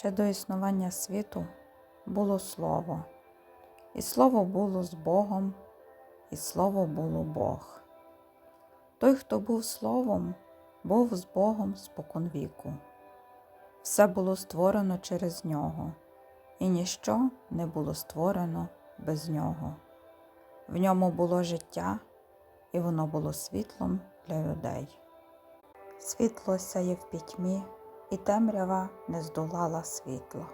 Ще до існування світу було Слово, і Слово було з Богом, і Слово було Бог. Той, хто був Словом, був з Богом споконвіку. Все було створено через нього, і ніщо не було створено без нього. В ньому було життя, і воно було світлом для людей. Світло сяє в пітьмі, і темрява не здолала світла.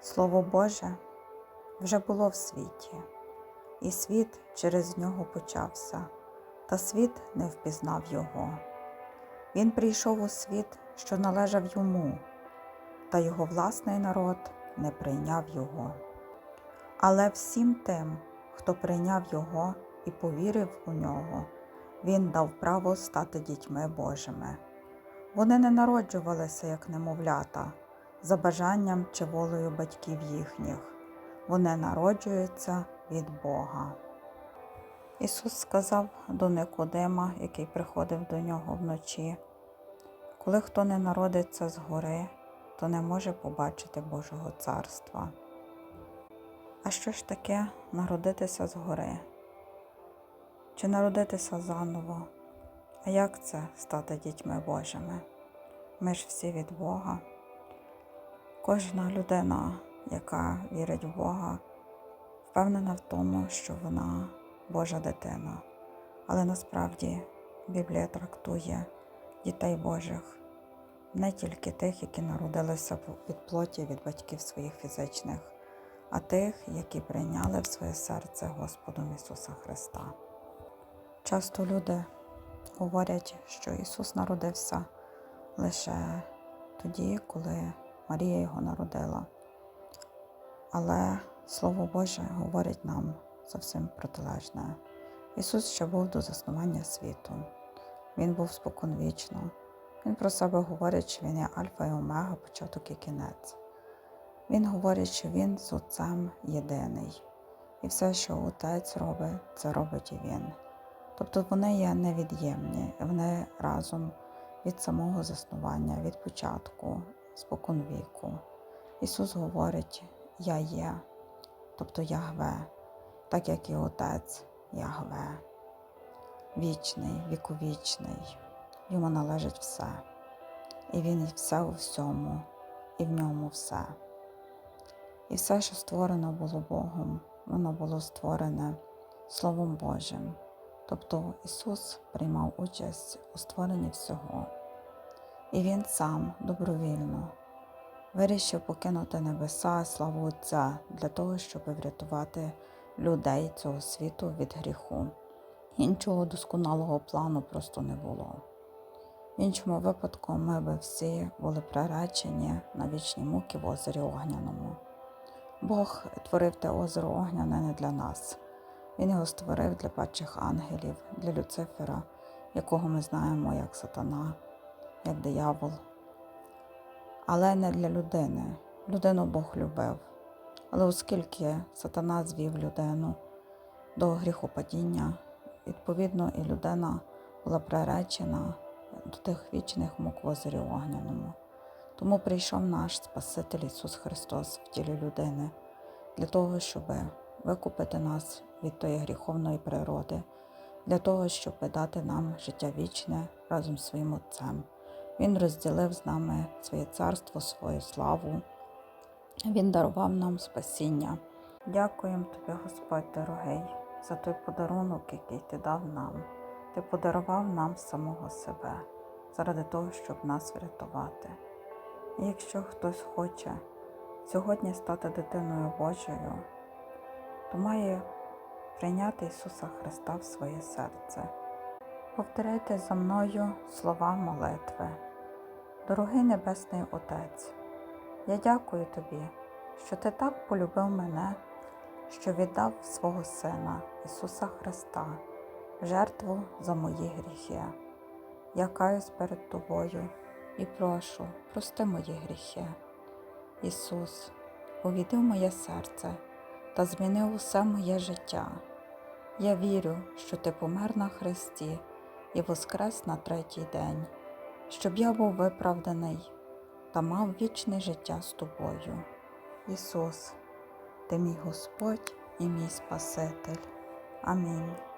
Слово Боже вже було в світі, і світ через нього почався, та світ не впізнав його. Він прийшов у світ, що належав йому, та його власний народ не прийняв його. Але всім тим, хто прийняв його і повірив у нього, він дав право стати дітьми Божими. Вони не народжувалися як немовлята, за бажанням чи волею батьків їхніх. Вони народжуються від Бога. Ісус сказав до Никодима, який приходив до нього вночі, коли хто не народиться згори, то не може побачити Божого царства. А що ж таке народитися згори? Чи народитися заново? А як це стати дітьми Божими? Ми ж всі від Бога. Кожна людина, яка вірить в Бога, впевнена в тому, що вона Божа дитина. Але насправді Біблія трактує дітей Божих не тільки тих, які народилися від плоті від батьків своїх фізичних, а тих, які прийняли в своє серце Господом Ісуса Христа. Часто люди говорять, що Ісус народився лише тоді, коли Марія його народила. Але Слово Боже говорить нам зовсім протилежне. Ісус ще був до заснування світу. Він був споконвічно. Він про себе говорить, що Він є Альфа і Омега, початок і кінець. Він говорить, що Він з Отцем єдиний. І все, що Отець робить, це робить і Він. Тобто вони є невід'ємні, вони разом від самого заснування, від початку, спокон віку. Ісус говорить, Я є, тобто Ягве, так як і Отець Ягве, вічний, віковічний, йому належить все. І Він все у всьому, і в ньому все. І все, що створено було Богом, воно було створене Словом Божим. Тобто Ісус приймав участь у створенні всього, і Він сам добровільно вирішив покинути небеса, славу Отця для того, щоб врятувати людей цього світу від гріху. Іншого досконалого плану просто не було. В іншому випадку ми би всі були приречені на вічні муки в озері Огняному. Бог творив те озеро Огняне не для нас. Він його створив для падчих ангелів, для Люцифера, якого ми знаємо як сатана, як диявол. Але не для людини. Людину Бог любив. Але оскільки сатана звів людину до гріхопадіння, відповідно, і людина була приречена до тих вічних мук в озері Огняному. Тому прийшов наш Спаситель Ісус Христос в тілі людини для того, щоб викупити нас від тої гріховної природи, для того, щоб дати нам життя вічне разом з своїм Отцем. Він розділив з нами своє царство, свою славу. Він дарував нам спасіння. Дякуємо тобі, Господь дорогий, за той подарунок, який ти дав нам. Ти подарував нам самого себе заради того, щоб нас врятувати. І якщо хтось хоче сьогодні стати дитиною Божою, то має прийняти Ісуса Христа в своє серце. Повторяйте за мною слова молитви. Дорогий Небесний Отець, я дякую Тобі, що Ти так полюбив мене, що віддав свого Сина Ісуса Христа жертву за мої гріхи. Я каюсь перед Тобою і прошу, прости мої гріхи. Ісус, увійди в моє серце та змінив усе моє життя. Я вірю, що Ти помер на Христі і воскрес на третій день, щоб я був виправданий та мав вічне життя з тобою. Ісус, ти мій Господь і мій Спаситель. Амінь.